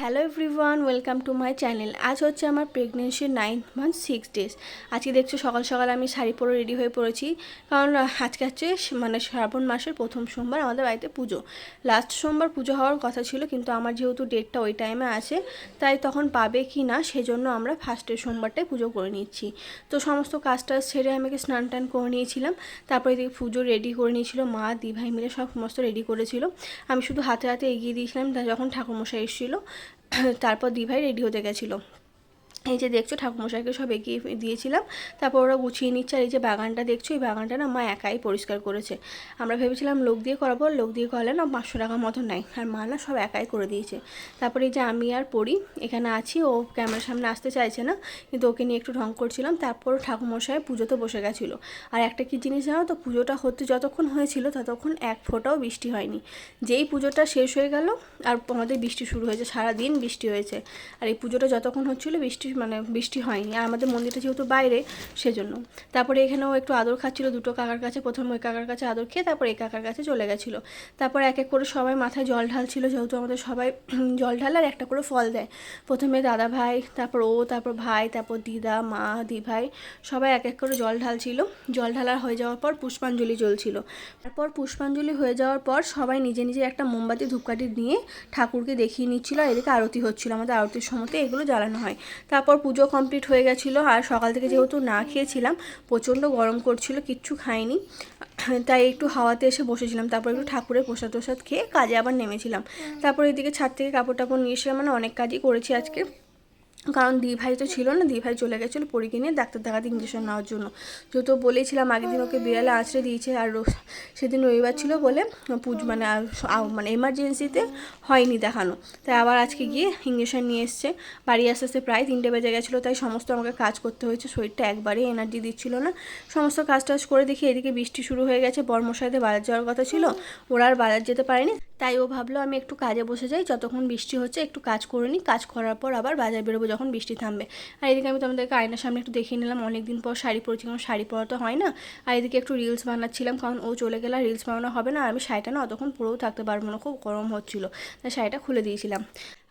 Hello everyone, welcome to my channel. আজ হচ্ছে আমার প্রেগনেন্সির নাইন মান্থ সিক্স ডেজ আজকে দেখছ, সকাল সকাল আমি শাড়ি পরে রেডি হয়ে পড়েছি। কারণ আজকে হচ্ছে মানে শ্রাবণ মাসের প্রথম সোমবার, আমাদের বাড়িতে পুজো। লাস্ট সোমবার পুজো হওয়ার কথা ছিল, কিন্তু আমার যেহেতু ডেটটা ওই টাইমে আছে, তাই তখন পাবে কি না, সেজন্য আমরা ফার্স্টের সোমবারটাই পুজো করে নিচ্ছি। তো সমস্ত কাজটা সেরে আমাকে স্নান টান করে নিয়েছিলাম। তারপরে এদিকে পুজো রেডি করে নিয়েছিল, মা দি ভাই মিলে সব সমস্ত রেডি করেছিল। আমি শুধু হাতে হাতে এগিয়ে দিয়েছিলাম যখন ঠাকুরমশাই এসেছিল তারপর দিভাই রেডি হতে গেছিল। এই যে দেখছ ঠাকুমশাইকে সব এগিয়ে দিয়েছিলাম, তারপর ওরা গুছিয়ে নিচ্ছে। আর এই যে বাগানটা দেখছ, এই বাগানটা না মা একাই পরিষ্কার করেছে। আমরা ভেবেছিলাম লোক দিয়ে করাবো লোক দিয়ে করালে না পাঁচশো টাকা মতো নেয়। আর মা না সব একাই করে দিয়েছে। তারপরে এই যে আমি আর পড়ি এখানে আছি। ও ক্যামেরার সামনে আসতে চাইছে না, কিন্তু ওকে নিয়ে একটু ঢং করছিলাম। তারপর ঠাকুমশাই পুজোতে বসে গেছিল। আর একটা কি জিনিস জানো তো, পুজোটা হতে যতক্ষণ হয়েছিল ততক্ষণ এক ফোঁটাও বৃষ্টি হয়নি। যেই পুজোটা শেষ হয়ে গেল, আর আমাদের বৃষ্টি শুরু হয়েছে, সারাদিন বৃষ্টি হয়েছে। আর এই পুজোটা যতক্ষণ হচ্ছিল, বৃষ্টি মানে বৃষ্টি হয়নি। আর আমাদের মন্দিরটা যেহেতু বাইরে, সেজন্য। তারপরে এখানেও একটু আদর খাচ্ছিল, দুটো কাকার কাছে, প্রথম ওই কাকার কাছে আদর খেয়ে তারপর এই কাকার কাছে চলে গেছিল। তারপর এক এক করে সবাই মাথায় জল ঢালছিল, যেহেতু আমাদের সবাই জল ঢাল আর একটা করে ফল দেয়। প্রথমে দাদা ভাই, তারপর ও, তারপর ভাই, তারপর দিদা, মা, দি ভাই, সবাই এক এক করে জল ঢালছিল। জল ঢালার হয়ে যাওয়ার পর পুষ্পাঞ্জলি জ্বলছিল। তারপর পুষ্পাঞ্জলি হয়ে যাওয়ার পর সবাই নিজে নিজে একটা মোমবাতি, ধূপকাঠি নিয়ে ঠাকুরকে দেখিয়ে নিচ্ছিল এদিকে আরতি হচ্ছিল। আমাদের আরতির সময়তে এগুলো জ্বালানো হয়। তারপর পুজো কমপ্লিট হয়ে গেছিল আর সকাল থেকে যেহেতু না খেয়েছিলাম, প্রচণ্ড গরম করছিল, কিচ্ছু খাইনি। তাই একটু হাওয়াতে এসে বসেছিলাম, তারপর একটু ঠাকুরের প্রসাদ প্রসাদ খেয়ে কাজে আবার নেমেছিলাম। তারপর এদিকে ছাদ থেকে কাপড় টাপড় নিয়ে এসে মানে অনেক কাজই করেছি আজকে। কারণ দি ভাই তো ছিল না দি ভাই চলে গেছিল পরীকে নিয়ে ডাক্তার দেখাতে ইঞ্জেকশন নেওয়ার জন্য। যেহেতু বলেছিলাম, আগের দিন ওকে বিড়ালে আঁচড়ে দিয়েছে আর সেদিন রবিবার ছিল বলে পুজ মানে মানে এমার্জেন্সিতে হয়নি দেখানো। তাই আবার আজকে গিয়ে ইঞ্জেকশন নিয়ে এসছে। বাড়ি আস্তে আস্তে প্রায় তিনটে বেজে গেছিল, তাই সমস্ত আমাকে কাজ করতে হয়েছে, শরীরটা একবারেই এনার্জি দিচ্ছিল না। সমস্ত কাজ টাজ করে দেখি এদিকে বৃষ্টি শুরু হয়ে গেছে বর্মশাইতে বাজার যাওয়ার কথা ছিল, ওরা আর বাজার যেতে পারেনি। তাই ও ভাবলো আমি একটু কাজে বসে যাই, যতক্ষণ বৃষ্টি হচ্ছে একটু কাজ করে নিই। কাজ করার পর আবার বাজার বেরোবো যখন বৃষ্টি থামবে। আর এদিকে আমি তোমাদেরকে আয়নার সামনে একটু দেখিয়ে নিলাম, অনেকদিন পর শাড়ি পরেছি, কারণ শাড়ি পরা তো হয় না। আর এদিকে একটু রিলস বানাচ্ছিলাম, কারণ ও চলে গেলে রিলস বানানো হবে না। আর আমি শাড়িটা না অতক্ষণ পরেও থাকতে পারব না, খুব গরম হচ্ছিল। তাই শাড়িটা খুলে দিয়েছিলাম।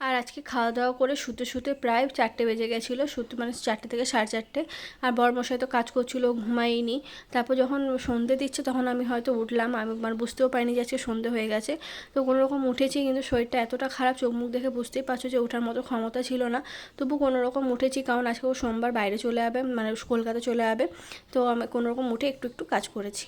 আর আজকে খাওয়া দাওয়া করে শুতে শুতে প্রায় চারটে বেজে গেছিল, শুতে মানে চারটে থেকে সাড়ে চারটে। আর বরমশাই তো কাজ করছিল ঘুমাইনি তারপর যখন সন্ধে দিচ্ছে তখন আমি হয়তো উঠলাম। আমি মানে বুঝতেও পারিনি যে আজকে সন্ধে হয়ে গেছে। তো কোনো রকম উঠেছি কিন্তু শরীরটা এতটা খারাপ, চোখ মুখ দেখে বুঝতেই পারছ যে ওঠার মতো ক্ষমতা ছিল না। তবু কোনো রকম উঠেছি কারণ আজকে ও সোমবার বাইরে চলে যাবে মানে কলকাতা চলে যাবে। তো আমি কোনো রকম উঠে একটু একটু কাজ করেছি।